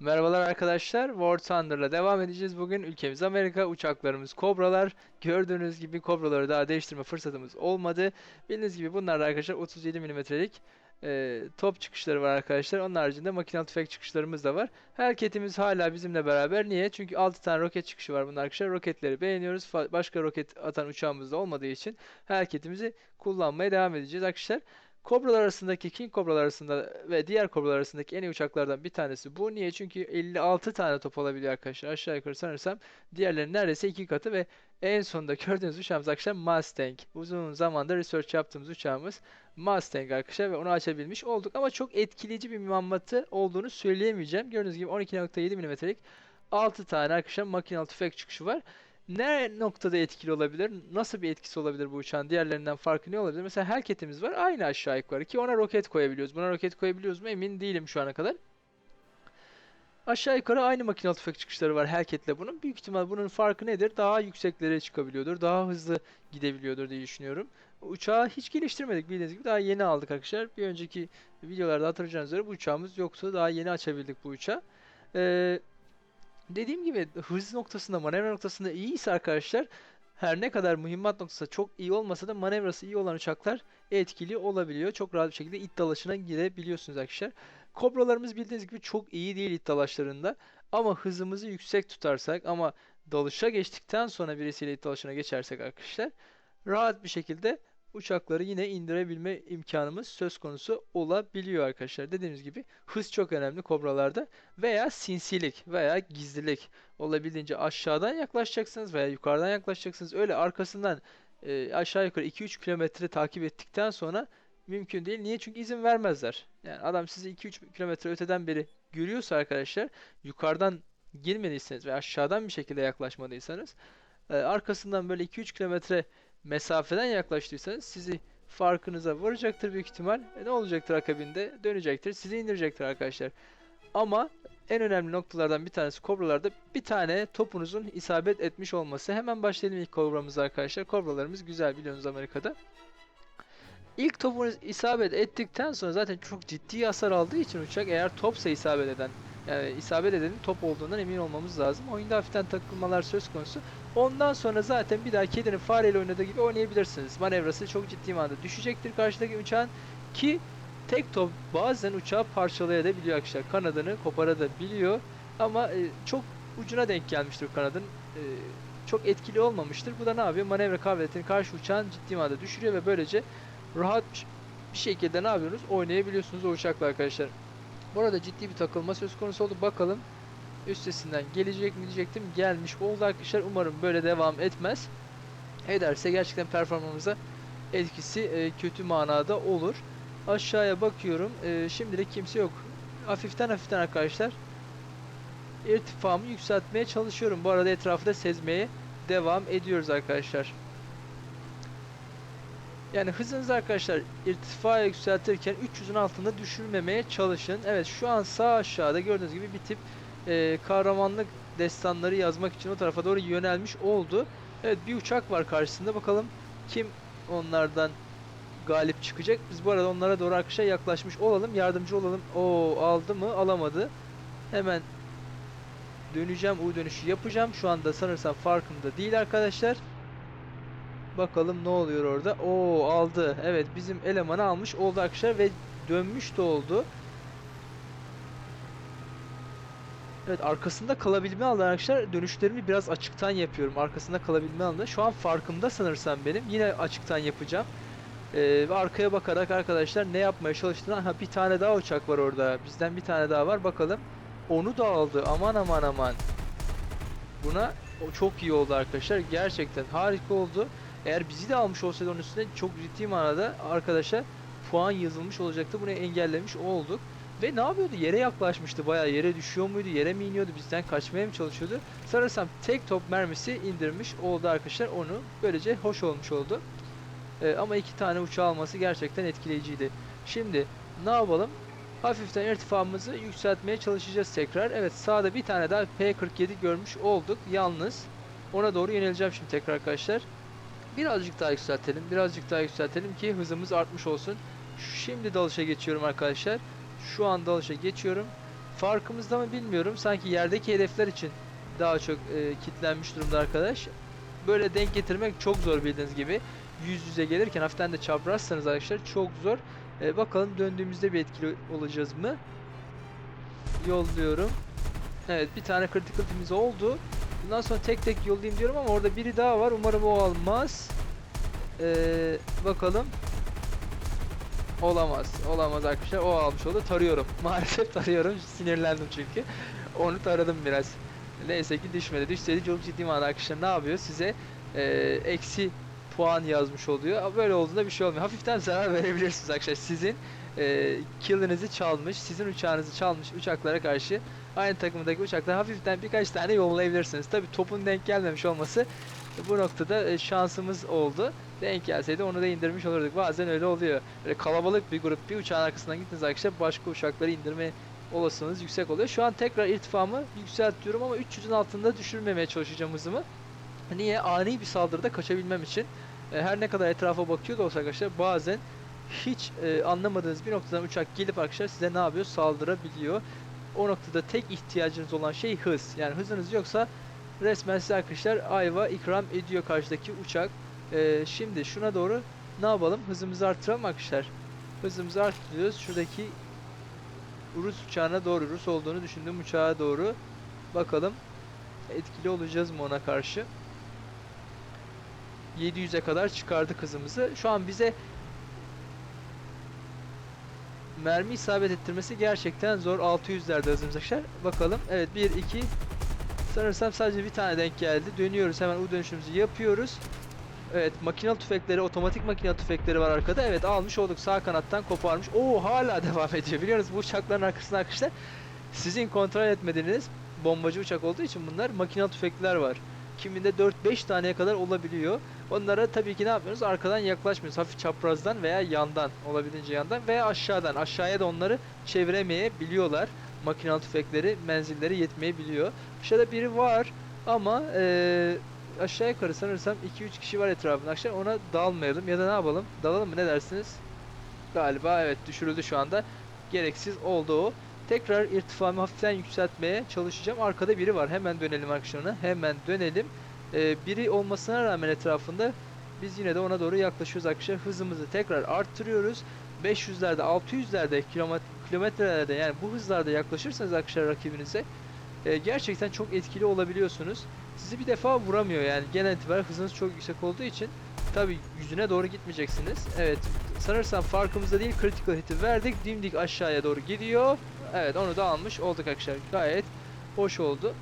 Merhabalar arkadaşlar. War Thunder'la devam edeceğiz. Bugün ülkemiz Amerika. Uçaklarımız Kobralar. Gördüğünüz gibi Kobraları daha değiştirme fırsatımız olmadı. Bildiğiniz gibi bunlar da arkadaşlar 37 milimetrelik e, top çıkışları var arkadaşlar. Onun haricinde makinalı tüfek çıkışlarımız da var. Hareketimiz hala bizimle beraber. Niye? Çünkü 6 tane roket çıkışı var bunlar arkadaşlar. Roketleri beğeniyoruz. Başka roket atan uçağımız da olmadığı için hareketimizi kullanmaya devam edeceğiz arkadaşlar. Kobralar arasındaki King Kobralar arasında ve diğer Kobralar arasındaki en iyi uçaklardan bir tanesi bu. Niye? Çünkü 56 tane top olabiliyor arkadaşlar. Aşağı yukarı sanırsam diğerlerinin neredeyse iki katı ve en sonunda gördüğünüz uçağımız arkadaşlar Mustang. Uzun zamandır research yaptığımız uçağımız Mustang arkadaşlar ve onu açabilmiş olduk. Ama çok etkileyici bir mühimmatı olduğunu söyleyemeyeceğim. Gördüğünüz gibi 12.7 milimetrelik 6 tane arkadaşlar makinalı tüfek çıkışı var. Ne noktada etkili olabilir? Nasıl bir etkisi olabilir bu uçağın? Diğerlerinden farkı ne olabilir? Mesela Hellcat'imiz var. Aynı aşağı yukarı ki ona roket koyabiliyoruz. Buna roket koyabiliyoruz mu? Emin değilim şu ana kadar. Aşağı yukarı aynı makinalı tüfek çıkışları var Hellcat'le bunun. Büyük ihtimal bunun farkı nedir? Daha yükseklere çıkabiliyordur. Daha hızlı gidebiliyordur diye düşünüyorum. Uçağı hiç geliştirmedik bildiğiniz gibi. Daha yeni aldık arkadaşlar. Bir önceki videolarda hatırlayacağınız üzere bu uçağımız yoktu. Daha yeni açabildik bu uçağı. Ee, Dediğim gibi hız noktasında, manevra noktasında iyiyse arkadaşlar her ne kadar mühimmat noktasında çok iyi olmasa da manevrası iyi olan uçaklar etkili olabiliyor. Çok rahat bir şekilde it dalaşına girebiliyorsunuz arkadaşlar. Kobralarımız bildiğiniz gibi çok iyi değil it dalaşlarında. Ama hızımızı yüksek tutarsak ama dalışa geçtikten sonra birisiyle it dalaşına geçersek arkadaşlar rahat bir şekilde uçakları yine indirebilme imkanımız söz konusu olabiliyor arkadaşlar. Dediğimiz gibi hız çok önemli kobralarda veya sinsilik veya gizlilik olabildiğince aşağıdan yaklaşacaksınız veya yukarıdan yaklaşacaksınız. Öyle arkasından e, aşağı yukarı 2-3 kilometre takip ettikten sonra mümkün değil. Niye? Çünkü izin vermezler. Yani adam sizi 2-3 kilometre öteden beri görüyorsa arkadaşlar yukarıdan girmediyseniz ve aşağıdan bir şekilde yaklaşmadıysanız e, arkasından böyle 2-3 kilometre mesafeden yaklaştıysanız sizi farkınıza varacaktır büyük ihtimal. E, ne olacaktır akabinde? Dönecektir. Sizi indirecektir arkadaşlar. Ama en önemli noktalardan bir tanesi kobralarda bir tane topunuzun isabet etmiş olması. Hemen başlayalım ilk kobramız arkadaşlar. Kobralarımız güzel biliyorsunuz Amerika'da. İlk topunuz isabet ettikten sonra zaten çok ciddi hasar aldığı için uçak eğer topsa isabet eden yani isabet edenin top olduğundan emin olmamız lazım. Oyunda hafiften takılmalar söz konusu. Ondan sonra zaten bir daha kedinin fareyle oynadığı gibi oynayabilirsiniz. Manevrası çok ciddi manada düşecektir karşıdaki uçağın ki tek top bazen uçağı parçalayabiliyor arkadaşlar. Kanadını koparabiliyor ama e, çok ucuna denk gelmiştir kanadın. E, çok etkili olmamıştır. Bu da ne yapıyor? Manevra kabiliyetini karşı uçağın ciddi manada düşürüyor ve böylece rahat bir şekilde ne yapıyorsunuz? Oynayabiliyorsunuz o uçakla arkadaşlar. Bu arada ciddi bir takılma söz konusu oldu. Bakalım üstesinden gelecek mi diyecektim. Gelmiş oldu arkadaşlar. Umarım böyle devam etmez. Ederse gerçekten performansımıza etkisi e, kötü manada olur. Aşağıya bakıyorum. E, şimdilik kimse yok. Hafiften hafiften arkadaşlar irtifamı yükseltmeye çalışıyorum. Bu arada etrafı da sezmeye devam ediyoruz arkadaşlar. Yani hızınızı arkadaşlar irtifa yükseltirken 300'ün altında düşürmemeye çalışın. Evet şu an sağ aşağıda gördüğünüz gibi bir tip e, kahramanlık destanları yazmak için o tarafa doğru yönelmiş oldu. Evet bir uçak var karşısında bakalım kim onlardan galip çıkacak. Biz bu arada onlara doğru arkadaşlar yaklaşmış olalım yardımcı olalım. O aldı mı alamadı. Hemen döneceğim U dönüşü yapacağım. Şu anda sanırsam farkında değil arkadaşlar. Bakalım ne oluyor orada. Oo aldı. Evet bizim elemanı almış oldu arkadaşlar ve dönmüş de oldu. Evet arkasında kalabilme alanı arkadaşlar dönüşlerimi biraz açıktan yapıyorum. Arkasında kalabilme alanı. Şu an farkımda sanırsam benim. Yine açıktan yapacağım. Ee, ve arkaya bakarak arkadaşlar ne yapmaya çalıştığını. Ha bir tane daha uçak var orada. Bizden bir tane daha var. Bakalım. Onu da aldı. Aman aman aman. Buna o çok iyi oldu arkadaşlar. Gerçekten harika oldu. Eğer bizi de almış olsaydı onun üstüne çok ciddi manada arkadaşlar puan yazılmış olacaktı. Bunu engellemiş olduk. Ve ne yapıyordu? Yere yaklaşmıştı. Bayağı yere düşüyor muydu? Yere mi iniyordu? Bizden kaçmaya mı çalışıyordu? Sanırsam tek top mermisi indirmiş oldu arkadaşlar. Onu böylece hoş olmuş oldu. Ee, ama iki tane uçağı alması gerçekten etkileyiciydi. Şimdi ne yapalım? Hafiften irtifamızı yükseltmeye çalışacağız tekrar. Evet sağda bir tane daha P47 görmüş olduk. Yalnız ona doğru yöneleceğim şimdi tekrar arkadaşlar. Birazcık daha yükseltelim. Birazcık daha yükseltelim ki hızımız artmış olsun. Şimdi dalışa geçiyorum arkadaşlar. Şu an dalışa geçiyorum. farkımızda mı bilmiyorum. Sanki yerdeki hedefler için daha çok e, kitlenmiş durumda arkadaş. Böyle denk getirmek çok zor bildiğiniz gibi. Yüz yüze gelirken hafiften de çaprazsanız arkadaşlar çok zor. E, bakalım döndüğümüzde bir etkili olacağız mı? Yolluyorum. Evet bir tane critical oldu. Bundan sonra tek tek yollayayım diyorum ama orada biri daha var. Umarım o almaz. Ee, bakalım. Olamaz. Olamaz arkadaşlar. O almış oldu. Tarıyorum. Maalesef tarıyorum. Sinirlendim çünkü. Onu taradım biraz. Neyse ki düşmedi. Düşseydi çok ciddi manada arkadaşlar ne yapıyor? Size e, eksi puan yazmış oluyor. Böyle olduğunda bir şey olmuyor. Hafiften zarar verebilirsiniz arkadaşlar. Sizin e, kill'inizi çalmış, sizin uçağınızı çalmış uçaklara karşı aynı takımdaki uçaklar hafiften birkaç tane yollayabilirsiniz. Tabi topun denk gelmemiş olması bu noktada e, şansımız oldu. Denk gelseydi onu da indirmiş olurduk. Bazen öyle oluyor. Böyle kalabalık bir grup bir uçağın arkasından gittiniz arkadaşlar başka uçakları indirme olasılığınız yüksek oluyor. Şu an tekrar irtifamı yükseltiyorum ama 300'ün altında düşürmemeye çalışacağım hızımı. Niye? Ani bir saldırıda kaçabilmem için. E, her ne kadar etrafa bakıyor da olsak arkadaşlar bazen hiç e, anlamadığınız bir noktadan uçak gelip arkadaşlar size ne yapıyor? Saldırabiliyor. O noktada tek ihtiyacınız olan şey hız. Yani hızınız yoksa resmen size arkadaşlar ayva ikram ediyor karşıdaki uçak. E, şimdi şuna doğru ne yapalım? Hızımızı artıralım arkadaşlar. Hızımızı arttırıyoruz. Şuradaki Rus uçağına doğru, Rus olduğunu düşündüğüm uçağa doğru bakalım. Etkili olacağız mı ona karşı? 700'e kadar çıkardık hızımızı. Şu an bize mermi isabet ettirmesi gerçekten zor. 600'lerde hızımız arkadaşlar. Bakalım. Evet 1 2 Sanırsam sadece bir tane denk geldi. Dönüyoruz. Hemen U dönüşümüzü yapıyoruz. Evet makinalı tüfekleri, otomatik makinalı tüfekleri var arkada. Evet almış olduk. Sağ kanattan koparmış. Oo hala devam ediyor. Biliyorsunuz bu uçakların arkasında arkadaşlar sizin kontrol etmediğiniz bombacı uçak olduğu için bunlar makinalı tüfekler var. Kiminde 4-5 taneye kadar olabiliyor. Onlara tabii ki ne yapıyoruz? Arkadan yaklaşmıyoruz. Hafif çaprazdan veya yandan, olabildiğince yandan veya aşağıdan. Aşağıya da onları çeviremeyebiliyorlar. Makinalı tüfekleri, menzilleri yetmeyebiliyor. Aşağıda biri var ama eee aşağı yukarı sanırsam 2-3 kişi var etrafında. Arkadaşlar ona dalmayalım ya da ne yapalım? Dalalım mı ne dersiniz? Galiba evet düşürüldü şu anda. Gereksiz oldu o. Tekrar irtifamı hafiften yükseltmeye çalışacağım. Arkada biri var. Hemen dönelim arkadaşlar ona. Hemen dönelim. Ee, biri olmasına rağmen etrafında biz yine de ona doğru yaklaşıyoruz arkadaşlar. Hızımızı tekrar arttırıyoruz. 500'lerde, 600'lerde, kilomet kilometrelerde yani bu hızlarda yaklaşırsanız arkadaşlar rakibinize e, gerçekten çok etkili olabiliyorsunuz. Sizi bir defa vuramıyor yani genel itibariyle hızınız çok yüksek olduğu için tabi yüzüne doğru gitmeyeceksiniz. Evet sanırsam farkımızda değil critical hit'i verdik. Dimdik aşağıya doğru gidiyor. Evet onu da almış olduk arkadaşlar. Gayet hoş oldu.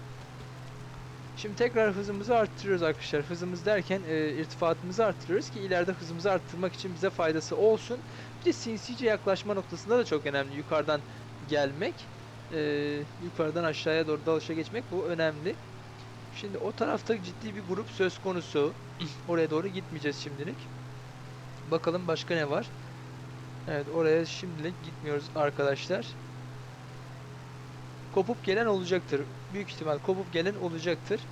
Şimdi tekrar hızımızı arttırıyoruz arkadaşlar. Hızımız derken e, irtifatımızı arttırıyoruz ki ileride hızımızı arttırmak için bize faydası olsun. Bir de sinsice yaklaşma noktasında da çok önemli. Yukarıdan gelmek, e, yukarıdan aşağıya doğru dalışa geçmek bu önemli. Şimdi o tarafta ciddi bir grup söz konusu. Oraya doğru gitmeyeceğiz şimdilik. Bakalım başka ne var? Evet oraya şimdilik gitmiyoruz arkadaşlar. Kopup gelen olacaktır. Büyük ihtimal kopup gelen olacaktır.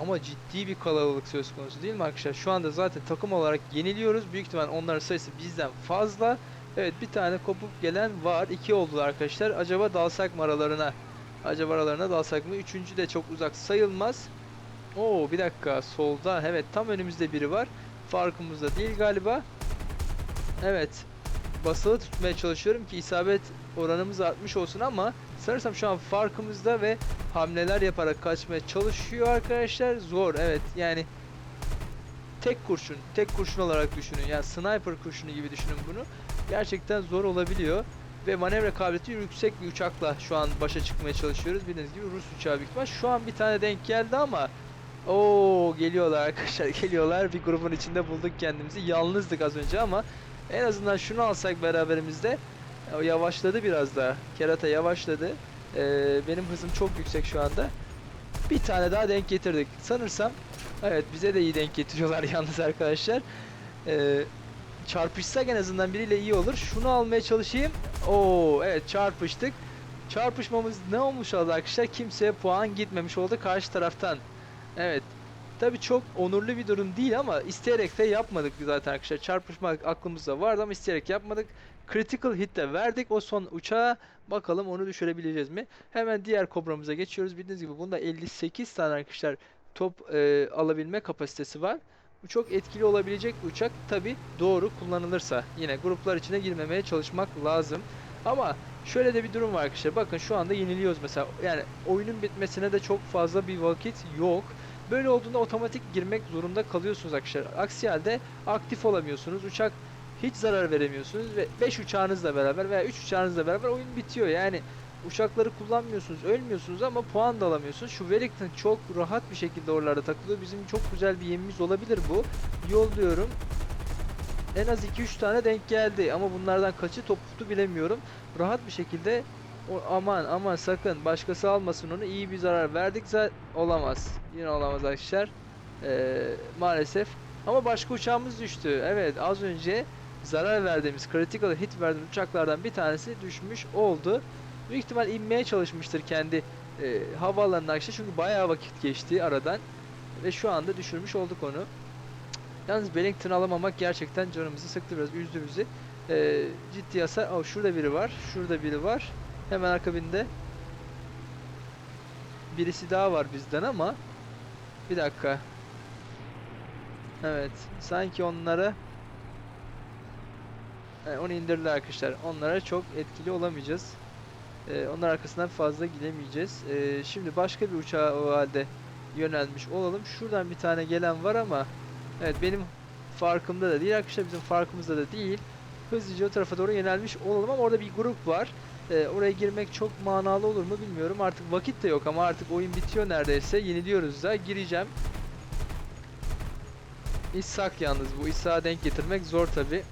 Ama ciddi bir kalabalık söz konusu değil mi arkadaşlar? Şu anda zaten takım olarak yeniliyoruz. Büyük ihtimal onların sayısı bizden fazla. Evet bir tane kopup gelen var. İki oldular arkadaşlar. Acaba dalsak mı aralarına? Acaba aralarına dalsak mı? Üçüncü de çok uzak sayılmaz. Oo bir dakika solda evet tam önümüzde biri var. Farkımızda değil galiba. Evet. Basılı tutmaya çalışıyorum ki isabet oranımız artmış olsun ama sanırsam şu an farkımızda ve hamleler yaparak kaçmaya çalışıyor arkadaşlar. Zor evet yani tek kurşun, tek kurşun olarak düşünün. Yani sniper kurşunu gibi düşünün bunu. Gerçekten zor olabiliyor. Ve manevra kabiliyeti yüksek bir uçakla şu an başa çıkmaya çalışıyoruz. Bildiğiniz gibi Rus uçağı büyük ihtimal. Şu an bir tane denk geldi ama Oo geliyorlar arkadaşlar geliyorlar. Bir grubun içinde bulduk kendimizi. Yalnızdık az önce ama en azından şunu alsak beraberimizde o yavaşladı biraz daha. Kerata yavaşladı. Ee, benim hızım çok yüksek şu anda. Bir tane daha denk getirdik. Sanırsam evet bize de iyi denk getiriyorlar yalnız arkadaşlar. Ee, çarpışsak en azından biriyle iyi olur. Şunu almaya çalışayım. Oo evet çarpıştık. Çarpışmamız ne olmuş oldu arkadaşlar? Kimseye puan gitmemiş oldu karşı taraftan. Evet. Tabii çok onurlu bir durum değil ama isteyerek de yapmadık zaten arkadaşlar. Çarpışmak aklımızda vardı ama isteyerek yapmadık. Critical hit de verdik o son uçağa. Bakalım onu düşürebileceğiz mi? Hemen diğer kobramıza geçiyoruz. Bildiğiniz gibi bunda 58 tane arkadaşlar top e, alabilme kapasitesi var. Bu çok etkili olabilecek uçak. Tabi doğru kullanılırsa. Yine gruplar içine girmemeye çalışmak lazım. Ama şöyle de bir durum var arkadaşlar. Bakın şu anda yeniliyoruz mesela. Yani oyunun bitmesine de çok fazla bir vakit yok. Böyle olduğunda otomatik girmek zorunda kalıyorsunuz arkadaşlar. Aksi halde aktif olamıyorsunuz. Uçak hiç zarar veremiyorsunuz ve 5 uçağınızla beraber veya 3 uçağınızla beraber oyun bitiyor. Yani uçakları kullanmıyorsunuz, ölmüyorsunuz ama puan da alamıyorsunuz. Şu Wellington çok rahat bir şekilde oralarda takılıyor. Bizim çok güzel bir yemimiz olabilir bu. Yolluyorum. En az 2-3 tane denk geldi ama bunlardan kaçı top bilemiyorum. Rahat bir şekilde o, aman aman sakın başkası almasın onu iyi bir zarar verdik zaten olamaz. Yine olamaz arkadaşlar. Ee, maalesef. Ama başka uçağımız düştü. Evet az önce zarar verdiğimiz, critical hit verdiğimiz uçaklardan bir tanesi düşmüş oldu. Büyük ihtimal inmeye çalışmıştır kendi e, havaalanına arkadaşlar çünkü bayağı vakit geçti aradan ve şu anda düşürmüş olduk onu. Yalnız Wellington alamamak gerçekten canımızı sıktı biraz üzdü bizi. E, ciddi hasar. Oh, şurada biri var. Şurada biri var. Hemen akabinde birisi daha var bizden ama bir dakika. Evet. Sanki onlara e, onu indirdiler arkadaşlar. Onlara çok etkili olamayacağız. E, onlar arkasından fazla gidemeyeceğiz. E, şimdi başka bir uçağa o halde yönelmiş olalım. Şuradan bir tane gelen var ama evet benim farkımda da değil arkadaşlar bizim farkımızda da değil. Hızlıca o tarafa doğru yönelmiş olalım ama orada bir grup var. E, oraya girmek çok manalı olur mu bilmiyorum. Artık vakit de yok ama artık oyun bitiyor neredeyse. Yeniliyoruz da gireceğim. İshak yalnız bu. İshak'a denk getirmek zor tabi.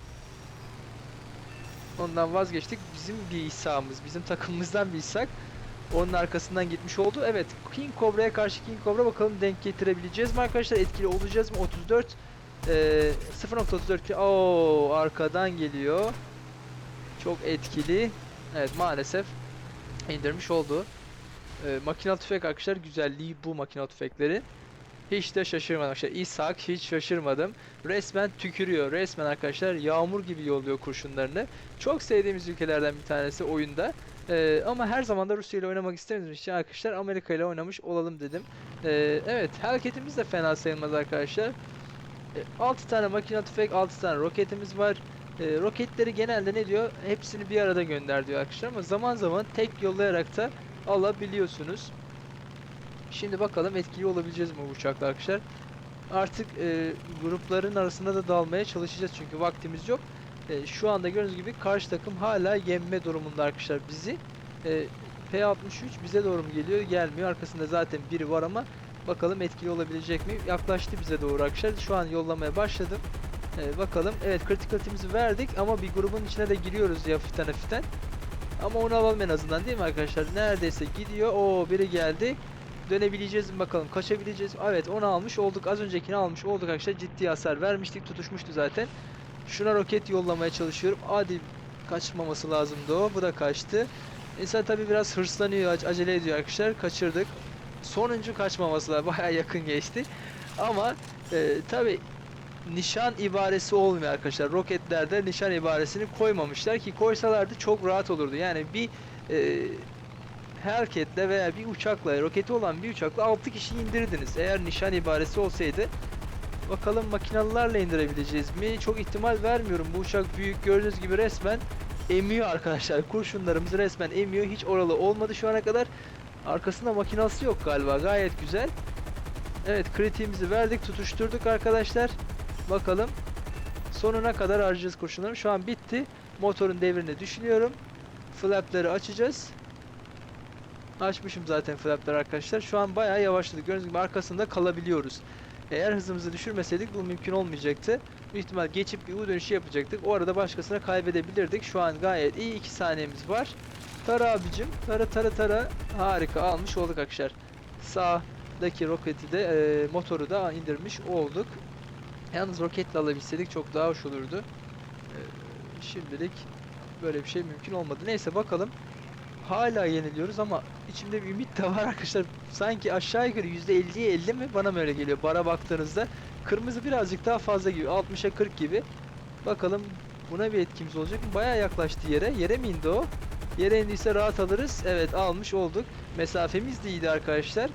Ondan vazgeçtik. Bizim bir İshak'ımız, bizim takımımızdan bir İshak. Onun arkasından gitmiş oldu. Evet, King Cobra'ya karşı King Cobra bakalım denk getirebileceğiz mi arkadaşlar? Etkili olacağız mı? 34 e, 0.34 Oo, arkadan geliyor. Çok etkili. Evet, maalesef indirmiş oldu. E, makinalı tüfek arkadaşlar güzelliği bu makinalı tüfekleri. Hiç de şaşırmadım arkadaşlar. İshak hiç şaşırmadım. Resmen tükürüyor. Resmen arkadaşlar yağmur gibi yolluyor kurşunlarını. Çok sevdiğimiz ülkelerden bir tanesi oyunda. Ee, ama her zaman da Rusya ile oynamak istemediğimiz için arkadaşlar Amerika ile oynamış olalım dedim. Ee, evet hareketimiz de fena sayılmaz arkadaşlar. Ee, 6 tane makina tüfek, 6 tane roketimiz var. Ee, roketleri genelde ne diyor? Hepsini bir arada gönder diyor arkadaşlar ama zaman zaman tek yollayarak da alabiliyorsunuz. Şimdi bakalım etkili olabileceğiz mi bu uçakla arkadaşlar. Artık e, grupların arasında da dalmaya çalışacağız çünkü vaktimiz yok. E, şu anda gördüğünüz gibi karşı takım hala yenme durumunda arkadaşlar bizi. E, P63 bize doğru mu geliyor? Gelmiyor. Arkasında zaten biri var ama bakalım etkili olabilecek mi? Yaklaştı bize doğru arkadaşlar. Şu an yollamaya başladım. E, bakalım. Evet critical team'imizi verdik ama bir grubun içine de giriyoruz ya hafiften hafiften. Ama onu alalım en azından değil mi arkadaşlar? Neredeyse gidiyor. Oo biri geldi dönebileceğiz mi bakalım kaçabileceğiz? Evet onu almış olduk. Az öncekini almış olduk arkadaşlar. Ciddi hasar vermiştik tutuşmuştu zaten. Şuna roket yollamaya çalışıyorum. Hadi kaçmaması lazımdı o bu da kaçtı. İnsan tabi biraz hırslanıyor ac- acele ediyor arkadaşlar. Kaçırdık. Sonuncu kaçmaması lazım baya yakın geçti. Ama e, tabi nişan ibaresi olmuyor arkadaşlar. Roketlerde nişan ibaresini koymamışlar ki koysalardı çok rahat olurdu. Yani bir e, hareketle veya bir uçakla, roketi olan bir uçakla 6 kişi indirirdiniz. Eğer nişan ibaresi olsaydı. Bakalım makinalılarla indirebileceğiz mi? Çok ihtimal vermiyorum. Bu uçak büyük. Gördüğünüz gibi resmen emiyor arkadaşlar. Kurşunlarımızı resmen emiyor. Hiç oralı olmadı şu ana kadar. Arkasında makinası yok galiba. Gayet güzel. Evet kritiğimizi verdik. Tutuşturduk arkadaşlar. Bakalım. Sonuna kadar harcayacağız kurşunlarım. Şu an bitti. Motorun devrini düşünüyorum. Flapları açacağız. Açmışım zaten flapları arkadaşlar. Şu an bayağı yavaşladık. Gördüğünüz gibi arkasında kalabiliyoruz. Eğer hızımızı düşürmeseydik bu mümkün olmayacaktı. Büyük ihtimal geçip bir U dönüşü yapacaktık. O arada başkasına kaybedebilirdik. Şu an gayet iyi. 2 saniyemiz var. Tara abicim. Tara tara tara. Harika almış olduk arkadaşlar. Sağdaki roketi de e, motoru da indirmiş olduk. Yalnız roketle alabilseydik çok daha hoş olurdu. E, şimdilik böyle bir şey mümkün olmadı. Neyse bakalım. Hala yeniliyoruz ama içimde bir ümit de var arkadaşlar. Sanki aşağı yukarı %50'ye 50 mi bana mı öyle geliyor bara baktığınızda. Kırmızı birazcık daha fazla gibi 60'a 40 gibi. Bakalım buna bir etkimiz olacak mı? Bayağı yaklaştı yere. Yere mi indi o? Yere indiyse rahat alırız. Evet almış olduk. Mesafemiz de iyiydi arkadaşlar.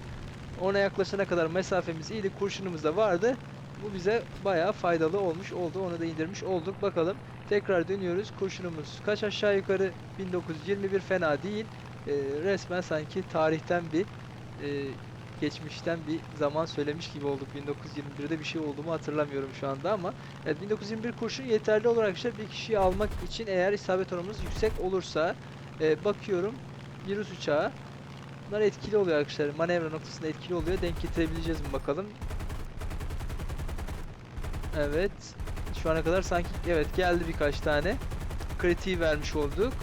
Ona yaklaşana kadar mesafemiz iyiydi. Kurşunumuz da vardı. Bu bize bayağı faydalı olmuş oldu. Onu da indirmiş olduk. Bakalım tekrar dönüyoruz. Kurşunumuz kaç aşağı yukarı 1921 fena değil. Ee, resmen sanki tarihten bir e, geçmişten bir zaman söylemiş gibi olduk. 1921'de bir şey oldu mu hatırlamıyorum şu anda ama evet 1921 kurşun yeterli olarak arkadaşlar bir kişiyi almak için eğer isabet oranımız yüksek olursa e, bakıyorum bir Rus uçağı Bunlar etkili oluyor arkadaşlar. Manevra noktasında etkili oluyor. Denk getirebileceğiz mi bakalım. Evet. Şu ana kadar sanki evet geldi birkaç tane. Kritiği vermiş olduk.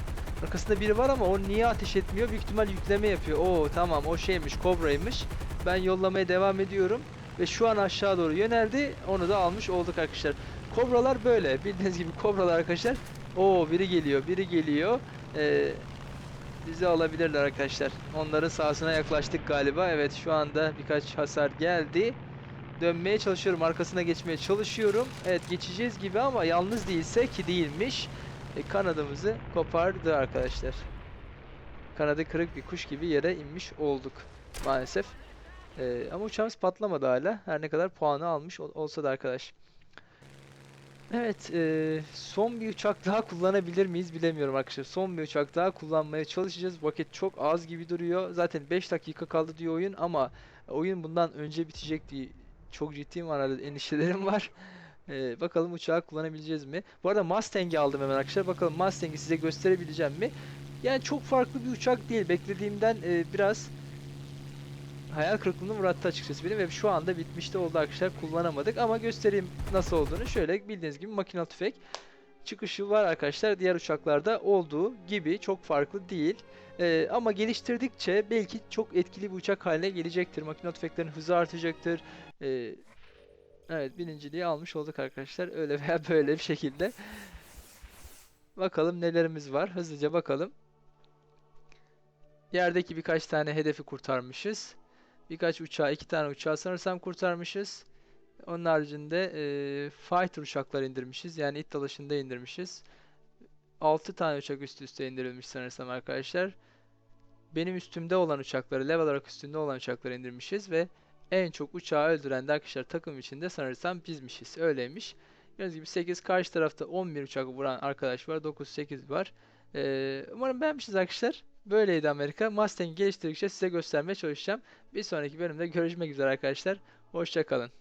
Arkasında biri var ama o niye ateş etmiyor? Büyük ihtimal yükleme yapıyor. Oo tamam o şeymiş Kobra'ymış. Ben yollamaya devam ediyorum. Ve şu an aşağı doğru yöneldi. Onu da almış olduk arkadaşlar. Kobralar böyle. Bildiğiniz gibi kobralar arkadaşlar. Oo biri geliyor. Biri geliyor. Ee, bizi alabilirler arkadaşlar. Onların sahasına yaklaştık galiba. Evet şu anda birkaç hasar geldi. Dönmeye çalışıyorum. Arkasına geçmeye çalışıyorum. Evet geçeceğiz gibi ama yalnız değilse ki değilmiş. E, kanadımızı kopardı arkadaşlar. Kanadı kırık bir kuş gibi yere inmiş olduk maalesef. E, ama uçağımız patlamadı hala. Her ne kadar puanı almış ol- olsa da arkadaş. Evet, e, son bir uçak daha kullanabilir miyiz bilemiyorum arkadaşlar. Son bir uçak daha kullanmaya çalışacağız. Vakit çok az gibi duruyor. Zaten 5 dakika kaldı diyor oyun ama oyun bundan önce bitecek diye çok ciddi manada endişelerim var. E, bakalım uçağı kullanabileceğiz mi? Bu arada Mustang'i aldım hemen arkadaşlar. Bakalım Mustang'i size gösterebileceğim mi? Yani çok farklı bir uçak değil. Beklediğimden e, biraz hayal kırıklığına uğrattı açıkçası benim ve şu anda bitmişte oldu arkadaşlar kullanamadık ama göstereyim nasıl olduğunu şöyle bildiğiniz gibi makinalı tüfek çıkışı var arkadaşlar diğer uçaklarda olduğu gibi çok farklı değil Ee, ama geliştirdikçe belki çok etkili bir uçak haline gelecektir makinalı tüfeklerin hızı artacaktır Ee, evet birinciliği almış olduk arkadaşlar öyle veya böyle bir şekilde bakalım nelerimiz var hızlıca bakalım yerdeki birkaç tane hedefi kurtarmışız Birkaç uçağı, iki tane uçağı sanırsam kurtarmışız. Onun haricinde e, fighter uçaklar indirmişiz. Yani it dalaşında indirmişiz. 6 tane uçak üst üste indirilmiş sanırsam arkadaşlar. Benim üstümde olan uçakları, level olarak üstünde olan uçakları indirmişiz ve en çok uçağı öldüren de arkadaşlar takım içinde sanırsam bizmişiz. Öyleymiş. Gördüğünüz gibi 8 karşı tarafta 11 uçak vuran arkadaş var. 9-8 var. Ee, umarım beğenmişsiniz arkadaşlar. Böyleydi Amerika. Mustang'i geliştirdikçe size göstermeye çalışacağım. Bir sonraki bölümde görüşmek üzere arkadaşlar. Hoşçakalın.